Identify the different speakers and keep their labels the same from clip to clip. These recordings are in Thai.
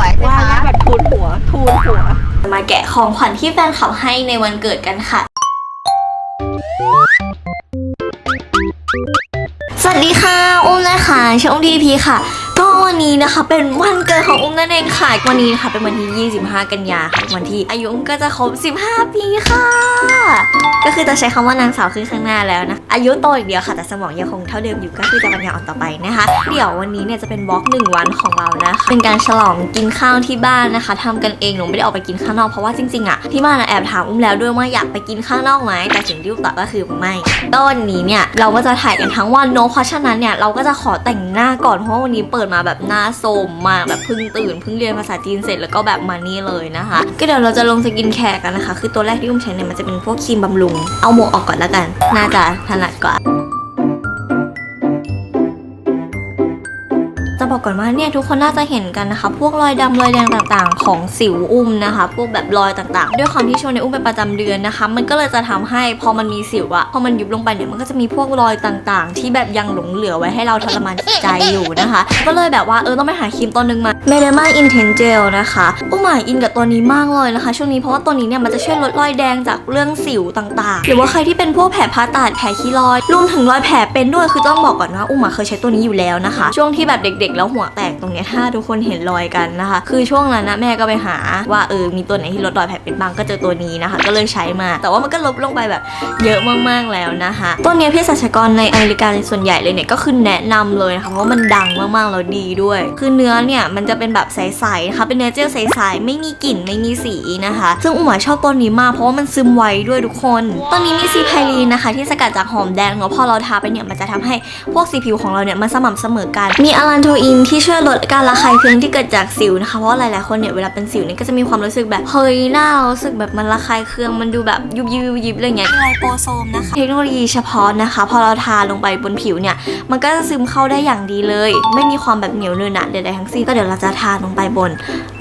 Speaker 1: วยๆสิ
Speaker 2: ว่า
Speaker 1: คะ
Speaker 2: แบบทูนหัวทูนหัว
Speaker 3: มาแกะของขวัญที่แฟนคลับให้ในวันเกิดกันค่ะ สวัสดีค่ะ อุ้มนะคะชื่ออุ้มทีพีค่ะ ก็วันนี้นะคะเป็นวันเกิดของอุ้มนั่นเองค่ะ วันนี้นะคะเป็นวันที่ 25 กันยาค่ะวันที่อายุอุ้มก็จะครบ 15 ปีค่ะ ก็คือจะใช้คำว่านางสาวขึ้นข้างหน้าแล้วนะ อายุโตอีกเดียวค่ะแต่สมองยังคงเท่าเดิมอยู่ก็คือจะปัญญาอ่อนต่อไปนะคะ เดี๋ยววันนี้เนี่ยจะเป็นบล็อกหนึ่งวันของเรานะคะเป็นการฉลองกินข้าวที่บ้านนะคะทำกันเองหนูไม่ได้ออกไปกินข้างนอกเพราะว่าจริงๆอะที่บ้านแอบถามอุ้มแล้วด้วยว่าอยากไปกินข้างนอกไหมแต่สิ่งที่อุ้มตอบก็คือไม่ต้นนี้เนี่ยเราก็จะถ่ายกันทั้งวันเนอะเพราะฉะนั้นเนี่ยเราก็จะขอแต่งหน้าก่อนเพราะว่าวันนี้เปิดมาแบบหน้าโสมมากแบบเพิ่งตื่นเพิ่งเรียนภาษาจีนเสร็จแล้วก็แบบมานี่เลยนะคะ ก็เดี๋ยวเราจะลงสกินแคร์กันนะคะ คือตัวแรกที่อุ้มใช้เนี่ยมันจะเป็นพวกครีมบำรุง เอาหมวกออกก่อนแล้วกัน น่าจะถนัดกว่า บอกก่อนว่าเนี่ยทุกคนน่าจะเห็นกันนะคะ พวกรอยดำรอยแดงต่างๆ ของสิวอุ้มนะคะ พวกแบบรอยต่างๆ ด้วยความที่ช่วงนี้อุ้มเป็นประจำเดือนนะคะ มันก็เลยจะทำให้พอมันมีสิวอะพอมันยุบลงไปเนี่ยมันก็จะมีพวกรอยต่างๆ ที่แบบยังหลงเหลือไว้ให้เราทรมานจิตใจอยู่นะคะ ก็เลยแบบว่าเออต้องไปหาครีมตัวหนึงมาเมเดมาอินเทนเจลนะคะอุ้มหมายอินกับตัวนี้มากเลยนะคะ ช่วงนี้เพราะว่าตัวนี้เนี่ยมันจะช่วยลดรอยแดงจากเรื่องสิวต่างๆ หรือว่าใครที่เป็นพวกแผลผ่าตัดแผลคีรอยด์รวมถึงรอยแผลเป็นด้วยคือต้องบอกก่อนว่าอุ้มอะเคยใช้ตัวนี้อยู่แล้วนะคะ ช่วงที่แบบเด็กๆแล้วหัวแตกตรงเนี้ยถ้าทุกคนเห็นรอยกันนะคะ คือช่วงนั้นนะแม่ก็ไปหาว่าเออมีตัวไหนที่ลดรอยแผลเป็นบ้างก็เจอตัวนี้นะคะ ก็เลยใช้มา แต่ว่ามันก็ลบลงไปแบบเยอะมากๆแล้วนะคะตัวนี้ยเภสัชกรในอเมริกาส่วนใหญ่เลยเนี่ยก็คือแนะนำเลยนะคะเพราะมันดังมากๆแล้วดีด้วย คือเนื้อเนี่ยมันจะเป็นแบบใสๆนะคะเป็นเนื้อเจลใสๆไม่มีกลิ่นไม่มีสีนะคะ ซึ่งอุ๋มชอบตัวนี้มากเพราะว่ามันซึมไวด้วยทุกคนตัวนี้มีซีไพลีนนะคะ ที่สกัดจากหอมแดงเนาะพอเราทาไปเนี่ยมันจะทำให้พวกสีผิวของเราเนี่ยมันสม่ำเสมอกันมีอะลันโทอินที่ช่วยลดการระคายเคืองที่เกิดจากสิวนะคะ เพราะว่าหลายๆคนเนี่ยเวลาเป็นสิวเนี่ยก็จะมีความรู้สึกแบบเฮ้ยหน้าเรารู้สึกแบบมันระคายเคืองมันดูแบบยุบยิบยุบยิบอะไรเงี้ยไลโปโซมนะคะ เทคโนโลยีเฉพาะนะคะ พอเราทาลงไปบนผิวเนี่ย มันก็จะซึมเข้าได้อย่างดีเลย ไม่มีความแบบเหนียวเนอะหนะใดๆทั้งสิ้นก็เดี๋ยวเราจะทาลงไปบน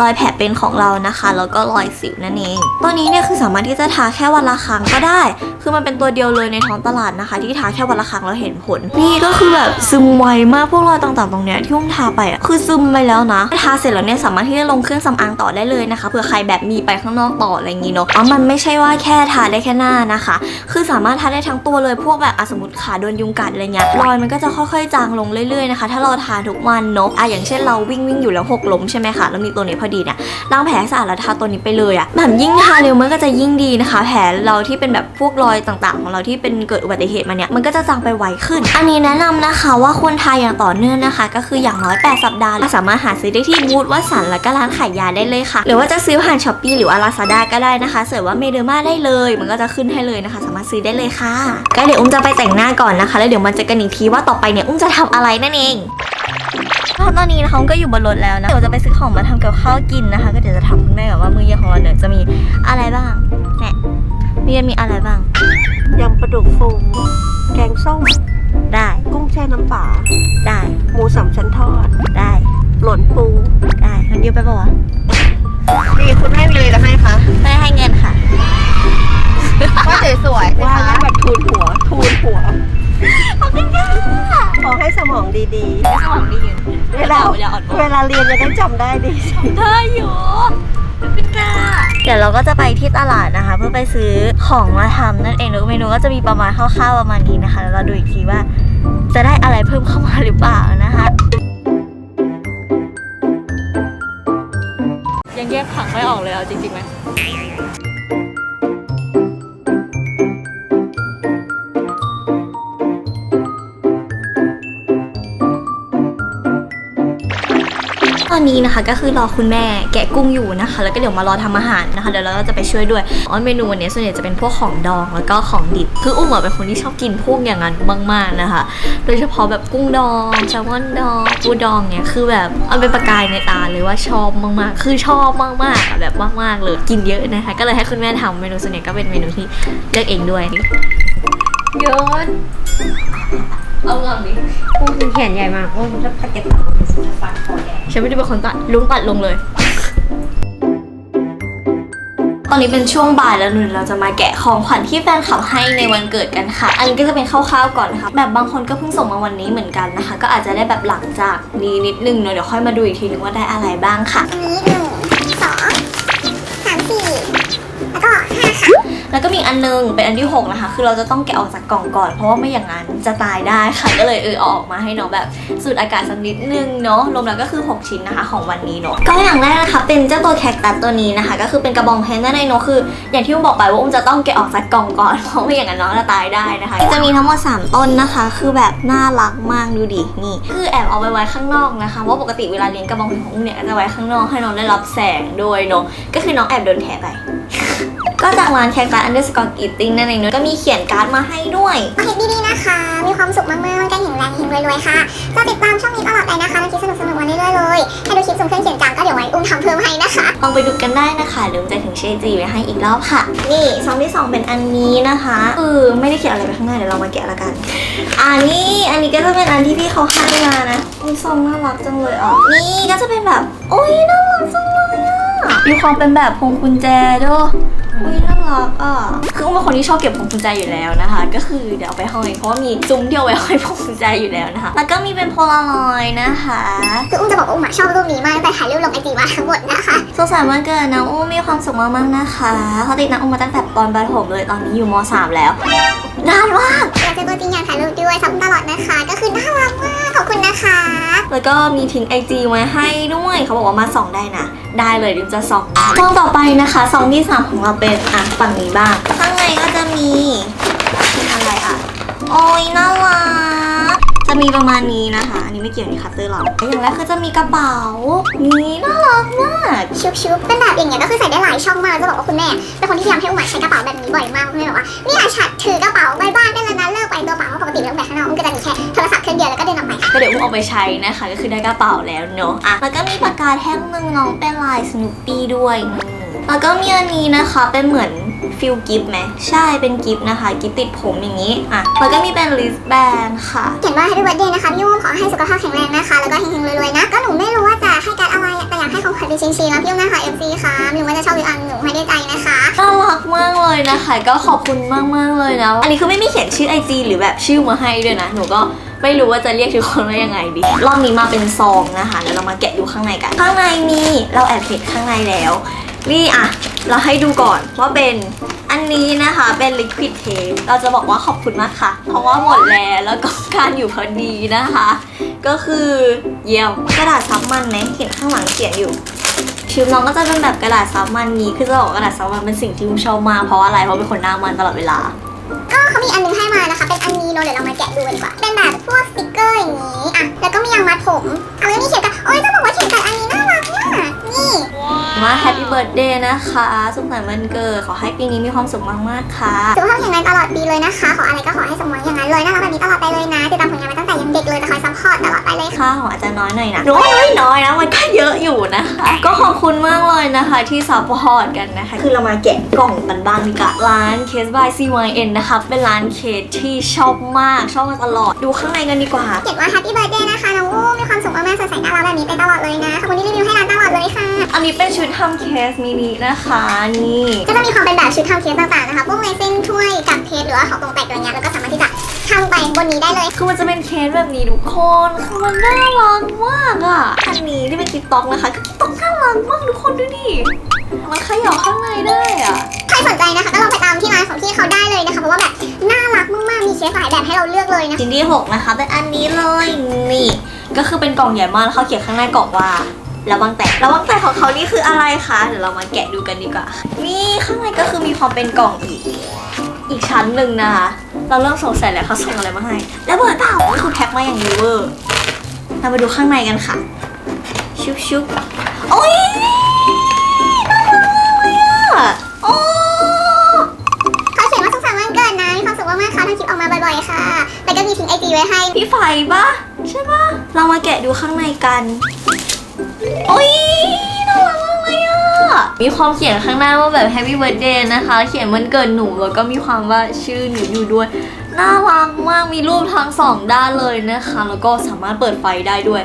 Speaker 3: รอยแผลเป็นของเรานะคะ แล้วก็รอยสิวนั่นเองตัวนี้เนี่ยคือสามารถที่จะทาแค่วันละครั้งก็ได้ คือมันเป็นตัวเดียวเลยในท้องตลาดนะคะ ที่ทาแค่วันละครั้งแล้วเห็นผล นี่ก็คือแบบซึมไวมากพวกรอยต่างๆตรงเนี้ยที่อุ้มทาไปอะคือซึมไปแล้วนะทาเสร็จแล้วเนี่ยสามารถที่จะลงเครื่องสำอางต่อได้เลยนะคะเผื่อใครแบบมีไปข้างนอกต่ออะไรอย่างงี้เนาะอ๋อมันไม่ใช่ว่าแค่ทาได้แค่หน้านะคะ คือสามารถทาได้ทั้งตัวเลยพวกแบบอะสมมติขาโดนยุงกัดอะไรเงี้ยรอยมันก็จะค่อยๆจางลงเรื่อยๆนะคะถ้าเราทาทุกวันเนาะอะอย่างเช่นเราวิ่งวิ่งอยู่แล้วหกล้มใช่ไหมคะแล้วมีตัวนี้พอดีเนี่ยล้างแผลสะอาดแล้วทาตัวนี้ไปเลยอะแบบยิ่งทาเร็วมันก็จะยิ่งดีนะคะ แผลเราที่เป็นแบบพวกรอยต่างๆ ของเราที่เป็นเกิดอุบัติเหตุมาเนี่ยมันก็จะจางไปไวขึ้น อันนี้แนะนำนะคะว่าควรทาอย่างต่อเนื่องนะคะ ก็คืออย่างน้อย8 สัปดาห์และสามารถหาซื้อได้ที่บูธวัสันแล้วก็ร้านขายยาได้เลยค่ะ หรือว่าจะซื้อผ่านช้อปปี้หรือว่าลาซาด้าก็ได้นะคะเสิร์ชว่าเมเดอร์มาได้เลย มันก็จะขึ้นให้เลยนะคะ สามารถซื้อได้เลยค่ะก็เดี๋ยวอุ้มจะไปแต่งหน้าก่อนนะคะ แล้วเดี๋ยวมันจะกันอีกทีว่าต่อไปเนี่ยอุ้มจะทำอะไรนั่นเองตอนนี้นะคะก็อยู่บนรถแล้วนะเดี๋ยวจะไปซื้อของมาทำกับข้าวกินนะคะ ก็เดี๋ยวจะถามคุณแม่ก่อนว่ามื้อเย็นของเราเนี่ยจะมีอะไรบ้างเนี่ยมื้อเย็นมีอะไรบ้าง
Speaker 2: ยำปลาดุกฟูแกงส้ม
Speaker 3: ได้
Speaker 2: กุ้งแช่น้ำปลา
Speaker 3: ได้
Speaker 2: หมูสามชั้นทอด
Speaker 3: ได้
Speaker 2: หล่นปู
Speaker 3: ได้มันเยอะไปปะวะ
Speaker 1: นี่คุณแม่มีอะไรจะให้คะ
Speaker 3: ไม่ให้เงินค่ะ
Speaker 1: ว่าสวยๆสิ
Speaker 2: ว่า
Speaker 1: คะ
Speaker 2: แบบทูนหัว ทูนหัว
Speaker 3: ขอบคุณค่ะ
Speaker 2: ขอให้สมองดี
Speaker 3: สมองดีอยู่
Speaker 2: ๆ เวลา
Speaker 3: อย่าอ่อน
Speaker 2: เวลาเรียนจะได้จำได้ดี
Speaker 3: ได้อยู่ขอบคุณค่ะเดี๋ยวเราก็จะไปที่ตลาดนะคะ เพื่อไปซื้อของมาทำนั่นเองแล้วเมนูก็จะมีประมาณคร่าวๆประมาณนี้นะคะ แล้วเราดูอีกทีว่า จะได้อะไรเพิ่มเข้ามาหรือเปล่านะคะยังแยกผักไม่ออกเลยเอาจริงๆไหม อนนี้นะคะก็คือรอคุณแม่แกะกุ้งอยู่นะคะ แล้วก็เดี๋ยวมารอทำอาหารนะคะเดี๋ยวเราก็จะไปช่วยด้วยอ๋อเมนูวันนี้ส่วนใหญ่จะเป็นพวกของดองแล้วก็ของดิบคืออุ้มเป็นคนที่ชอบกินพวกอย่างนั้นมากๆนะคะ โดยเฉพาะแบบกุ้งดองแซลมอนดองปูดองเนี่ยคือแบบเอาเป็นประกายในตาเลยว่าชอบมากๆ คือชอบมากๆแบบมากๆเลยกินเยอะนะคะก็เลยให้คุณแม่ทำเมนูส่วนใหญ่ก็เป็นเมนูที่เลือกเองด้วย
Speaker 1: โยน
Speaker 3: เอาเงินดิ
Speaker 2: กุ้งแขนใหญ่มากโอ้ยจะปาเก็ตตัดจะฟันคอแดง
Speaker 3: ฉันไม่ได้เป็นคนตัดลุงตัดลงเลย ตอนนี้เป็นช่วงบ่ายแล้วหนูเราจะมาแกะของขวัญที่แฟนคลับให้ในวันเกิดกันค่ะ อันนี้ก็จะเป็นคร่าวๆก่อนนะคะ แบบบางคนก็เพิ่งส่งมาวันนี้เหมือนกันนะคะ ก็อาจจะได้แบบหลังจากนี้นิดนึงเนอะเดี๋ยวค่อยมาดูอีกทีนึงว่าได้อะไรบ้างค่ะ
Speaker 4: อันนี้หนึ่ แล้วก็
Speaker 3: มีอันนึงเป็นอันที่ 6 นะคะ คือเราจะต้องแกะออกจากกล่องก่อน เพราะว่าไม่อย่างนั้นจะตายได้ค่ะ ก็เลยเออออกมาให้น้องแบบสูดอากาศสักนิดนึงเนาะรวมแล้วก็คือ 6 ชิ้นนะคะ ของวันนี้เนาะก็อย่างแรกนะคะ เป็นเจ้าตัวแคคตัสตัวนี้นะคะ ก็คือเป็นกระบองเพชรนั่นเองเนาะคือ อย่างที่อุ้มบอกไปว่าอุ้มจะต้องแกะออกจากกล่องก่อนเพราะไม่อย่างนั้นน้องจะตายได้นะคะ จะมีทั้งหมด3ต้นนะคะ คือแบบน่ารักมากดูดินี่ คือแอบเอาไปไว้ข้างนอกนะคะเพราะปกติเวลาเลี้ยงกระบองเพชรของอุ้มเนี่ยจะไว้ข้างนอกให้น้องได้รับแสงด้วยเนาะก็คือน้องแอบโดนแทะไป ก็จากร้านแคคตัสอันเดอร์สกอร์กิตติ้งนั่นเองเนอะก็มีเขียนการ์ดมาให้ด้วย
Speaker 4: โอเคดีๆนะคะ มีความสุขมากๆวันกันแข็งแรงเฮงรวยๆค่ะ จะติดตามช่องนี้ตลอดไปนะคะแล้วคลิปสนุกๆมาเรื่อยๆเลยให้ดูคลิปส่งเครื่องเขียนจังก็เดี๋ยวไว้อุ้มทำเพิ่มให้นะคะ
Speaker 3: ลองไปดูกันได้นะคะเดี๋ยวจะถึงเชจีไว้ให้อีกรอบค่ะ นี่ซองที่สองเป็นอันนี้นะคะคือไม่ได้เขียนอะไรไปข้างหน้าเดี๋ยวเรามาแกะละกัน อันนี้อันนี้ก็จะเป็นอันที่พี่เขาให้มานะอุ้ยซองน่ารักจังเลยอะนี่ก็จะเป็นแบบโอ้ยน่ารักจังเลยอะมีความเป็นแบบพวงกุญแจด้วย อุ้ยน่ารักอะคืออุ้มเป็นคนที่ชอบเก็บพวงกุญแจอยู่แล้วนะคะ ก็คือเดี๋ยวเอาไปห้อยเพราะว่ามีซุ้มเดียวไว้ห้อยพวงกุญแจอยู่แล้วนะคะ แล้วก็มีเป็นโพลารอยด์นะคะ
Speaker 4: คืออุ้มจะบอกว่าอุ้มอะชอบรูปนี้มากตั้งแต่ถ่ายรูปลงไอจีมาทั้งหมดนะคะ
Speaker 3: สุขสันต์วันเกิดน้องอุ้มมีความสุขมากๆนะคะเขาติดน้องอุ้มมาตั้งแต่ตอนประถมเลยตอนนี้อยู่ม .3 แล้ว แล้วก็มีทิ้งไอจีไว้ให้ด้วยเขาบอกว่ามาส่องได้นะ ได้เลยดิมจะส่องซองต่อไปนะคะซองที่สามของเราเป็นอะฝั่งนี้บ้าง ข้างในก็จะมีอะไรอะ โอ้ยน่ารักจะมีประมาณนี้นะ นี้ไม่เกี่ยวกับคัตเตอร์เราอย่างแรกคือจะมีกระเป๋า นี่น่ารักมาก
Speaker 4: ชุบๆเป็นแบบอย่างเงี้ยก็คือใส่ได้หลายช่องมากจะบอกว่าคุณแม่เป็นคนที่พยายามให้อุ้มใช้กระเป๋าแบบนี้บ่อยมากคุณแม่บอกว่าเนี่ยฉัดถือกระเป๋าไปบ้านได้แล้วนะเลิกไปตัวเปล่าเพราะปกติเรื่องแบบข้างนอกอุ้มก็จะมีแค่โทรศัพท์เครื่องเดียวแล้วก็เดินออกไป
Speaker 3: ก็เดี๋ยวอุ้มเอาไปใช้นะคะ ก็คือได้กระเป๋าแล้วเนอะอะแล้วก็มีปากกาแท่งหนึ่งน้องเป็นลายสนุปปี้ด้วย แล้วก็มีอันนี้นะคะเป็นเหมือนฟิลกิฟต์ไหมใช่เป็นกิฟต์นะคะ กิฟต์ติดผมอย่างนี้อะแล้วก็มีเป็นลิสแบนค่ะ
Speaker 4: เขียนว่า Happy Birthday นะคะพี่อุ้มขอให้สุขภาพแข็งแรงนะคะ แล้วก็เฮงๆรวยๆนะ ก็หนูไม่รู้ว่าจะให้การดอะไรอะแต่อยากให้ของขวัญเป็นชิ้นๆแล้วพี่อุ้มนะคะ MC ค่ะหนูว่าจะชอบหรืออันหนูให้ได้ใจนะคะ
Speaker 3: น่ารักมากเลยนะคะ ก็ขอบคุณมากมากๆเลยนะอันนี้คือไม่มีเขียนชื่อไอจีหรือแบบชื่อมาให้ด้วยนะ หนูก็ไม่รู้ว่าจะเรียกทุกคนว่ายังไงดีรอบนี้มาเป็นซองนะคะเดี๋ยวเรามาแกะดูข้างในกัน ข้างในมีเราแอบเห็นข้างในแล้ว นี่อะ เราให้ดูก่อนว่าเป็นอันนี้นะคะเป็น liquid tape เราจะบอกว่าขอบคุณมากค่ะ เพราะว่าหมดแล้วแล้วก็การอยู่พอดีนะคะ ก็คือเยี่ยมกระดาษซับมันไหมเขียนข้างหลังเขียนอยู่ชุดน้องก็จะเป็นแบบกระดาษซับมันนี้คือจะบอกว่ากระดาษซับมันเป็นสิ่งที่อุ้มชอบมากเพราะว่าอะไรเพราะเป็นคนหน้ามันตลอดเวลา
Speaker 4: ก็เขามีอันหนึงให้มานะคะ เป็นอันนี้เนอะเดี๋ยวเรามาแกะดูกันดีกว่า เป็นแบบพวกสติกเกอร์อย่างนี้อะแล้วก็มียางมัดผมเอาแล้วมีเขียนกันโอ้ย ว่า
Speaker 3: แฮปปี้เบิร์ดเดย์นะคะ สุขสันต์วันเกิด ขอให้ปีนี้มีความสุขมากๆค่ะ
Speaker 4: สุขภาพแข็งแรงตลอดปีเลยนะคะ ขออะไรก็ขอให้สมหวังอย่างนั้นเลยนะคะแบบนี้ตลอดไปเลยนะ ติดตามผลงานมาตั้ง แต่ยังเด็กเลยจะคอยซัพพอร์ตตลอดไปเลยค่ะ
Speaker 3: ค่าของอาจจะน้อยหน่อยนะน้อยน้อยนะมันก็เยอะอยู่นะคะ ก็ขอบคุณมากเลยนะคะที่ซัพพอร์ตกันนะคะ คือเรามาแกะกล่องกันบ้างดีกว่าร้าน Case by CYN นะคะ เป็นร้านเคสที่ชอบมาก ชอบมาตลอด ดูข้างในกันดีกว่า
Speaker 4: เขียนว่า Happy Birthday นะคะน้องอุ้มมีความสุขมากๆสดใสน่ารักแบบนี้ไปตลอดเลยนะขอบคุณที่รีวิวให้ร้านตลอดเลยค่ะ
Speaker 3: อันนี้เป็นชุดทำเคสมินินะคะนี่
Speaker 4: ก็จะมีความเป็นแบบชุดทำเคสต่างๆนะคะพวกเลเส้นถ้วยกับเพชรหรือว่าของตกแต่งอะไรเงี้ยเราก็สามารถที่จะ ทำไปบนนี้ได้เลย
Speaker 3: คือมันจะเป็นเคสแบบนี้ทุกคนคือมันน่ารักมากอะ อันนี้ที่เป็นกิ๊บต็อกนะคะก็กิ๊บต็อกน่ารักมากทุกคนดูดิ มันขยับข้างในได้อะ
Speaker 4: ใครสนใจนะคะก็ลองไปตามที่ร้านของพี่เขาได้เลยนะคะเพราะว่าแบบน่ารักมากๆมีเคสหลายแบบให้เราเลือกเลยนะ
Speaker 3: ชิ้นที่6นะคะเป็นอันนี้เลยนี่ ก็คือเป็นกล่องใหญ่มากแล้วเขาเขียนข้างในกล่องว่าระวังแตกระวังแตกของเขานี่คืออะไรคะ เดี๋ยวเรามาแกะดูกันดีกว่า นี่ข้างในก็คือมีความเป็นกล่องอีก อีกชั้นหนึ่งนะคะ เราเริ่มสงสัยแล้วเขาส่งอะไรมาให้ แล้วเบอร์เปล่านี่คือแพ็คมาอย่างดีเวอร์เรามาดูข้างในกันค่ะ ชุบชุบโอ้ยน่ารักมากเลยอะโอ้
Speaker 4: เขาเขียนว่าสุขสันต์วันเกิดนะมีความสุขมากๆค่ะทำคลิปออกมาบ่อยๆค่ะ แล้วก็มีทิ้งไอจีไว้ให้
Speaker 3: พี่ไฟปะใช่ปะเรามาแกะดูข้างในกัน โอ้ย มีความเขียนข้างหน้าว่าแบบ Happy Birthday นะคะ เขียนวันเกิดหนูแล้วก็มีความว่าชื่อหนูอยู่ด้วย น่ารักมากมีรูปทั้งสองด้านเลยนะคะ แล้วก็สามารถเปิดไฟได้ด้วย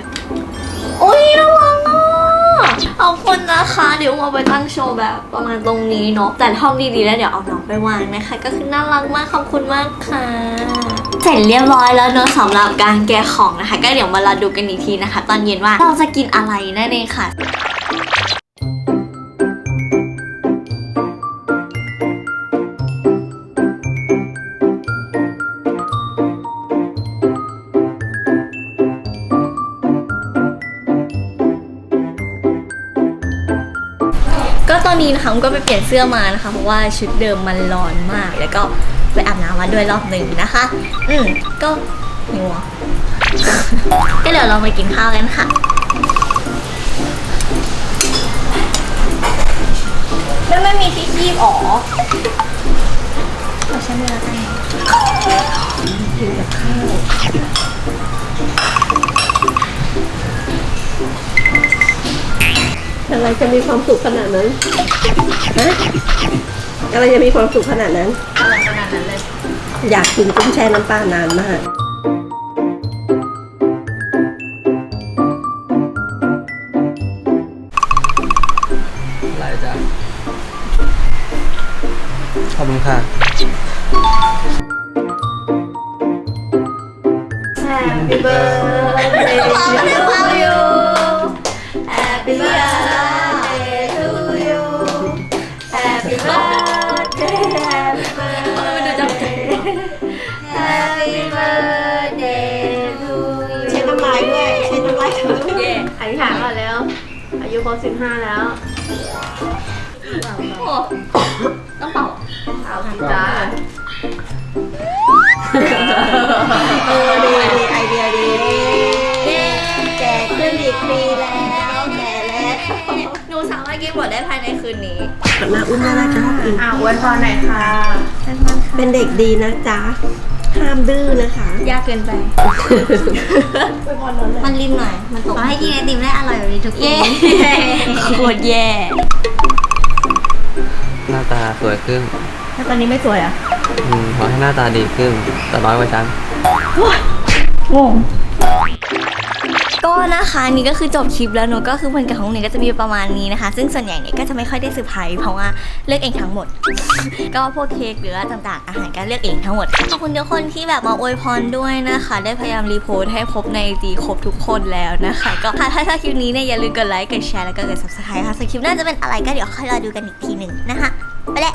Speaker 3: โอ้ยน่ารักอะขอบคุณนะคะ เดี๋ยวเอาไปตั้งโชว์แบบประมาณตรงนี้เนาะแต่ห้องดีๆแล้วเดี๋ยวเอาน้องไปวางนะคะ ก็คือน่ารักมากขอบคุณมากค่ะเสร็จเรียบร้อยแล้วเนอะสำหรับการแกะของนะคะ ก็เดี๋ยวมาเราดูกันอีกทีนะคะ ตอนเย็นว่าเราจะกินอะไรนั่นเองค่ะ นนี้นะคะผมก็ไปเปลี่ยนเสื้อมานะคะ เพราะว่าชุดเดิมมันร้อนมาก แล้วก็ไปอาบน้ำมาด้วยรอบหนึ่งนะคะ อืมก็หิวอะก็เดี๋ยวเรามากินข้าวกันค่ะแล้วไม่มีที่คีบอ๋อขอใช้มือแล้วกันกินกับข้าว
Speaker 2: อะไรจะมีความสุขขนาดนั้นฮะอะไรจะมีความสุขขนาดนั้น
Speaker 1: อะไรขนาดนั้นเลย
Speaker 2: อยากกินกุ้งแช่น้ำปลานานมาก
Speaker 5: อะไรจ้ะขอบคุณค่ะ
Speaker 1: Happy birthday to you Happy สิบห้าแล้ว
Speaker 3: โอ้ต้องเป่า
Speaker 1: เอาสิจ้า
Speaker 2: เออดีดีไอเดียดีแก่ขึ้นอีกปีแล้วแก่แล้ว
Speaker 3: หนูสามารถกินหมดได้ภายในคืนนี้
Speaker 2: หันมาอุ้มน่ารักชอบกิน
Speaker 1: อ่าอวยพรหน่อยค่ะ
Speaker 2: เป็นเด็กดีนะจ๊ะ ห้ามดื้อนะคะ
Speaker 3: ยากเกินไป มันริมหน่อย มันตก
Speaker 4: ขอให้กินไอติมได้อร่อยแบบนี้ทุกคน
Speaker 3: เย่โคตรแย่
Speaker 5: หน้าตาสวยขึ้น
Speaker 3: แล้วตอนนี้ไม่สวยอะ
Speaker 5: อืมขอให้หน้าตาดีขึ้นแต่น้อยกว่าฉัน
Speaker 3: งง ก็นะคะนี่ก็คือจบคลิปแล้วเนอะก็คือวันเกิดของหนูก็จะมีประมาณนี้นะคะ ซึ่งส่วนใหญ่เนี่ยก็จะไม่ค่อยได้เซอร์ไพรส์เพราะว่าเลือกเองทั้งหมด ก็พวกเค้กหรือว่าต่างๆ อาหารก็เลือกเองทั้งหมดขอบคุณทุกคนที่แบบมาอวยพรด้วยนะคะ ได้พยายามรีโพสต์ให้ครบในจีครบทุกคนแล้วนะคะ ก็ถ้าถ้าคลิปนี้เนี่ยอย่าลืมกดไลค์กดแชร์แล้วก็กด subscribe ค่ะส่วนคลิปหน้าจะเป็นอะไรก็เดี๋ยวค่อยรอดูกันอีกทีหนึ่งนะคะไปแล้ว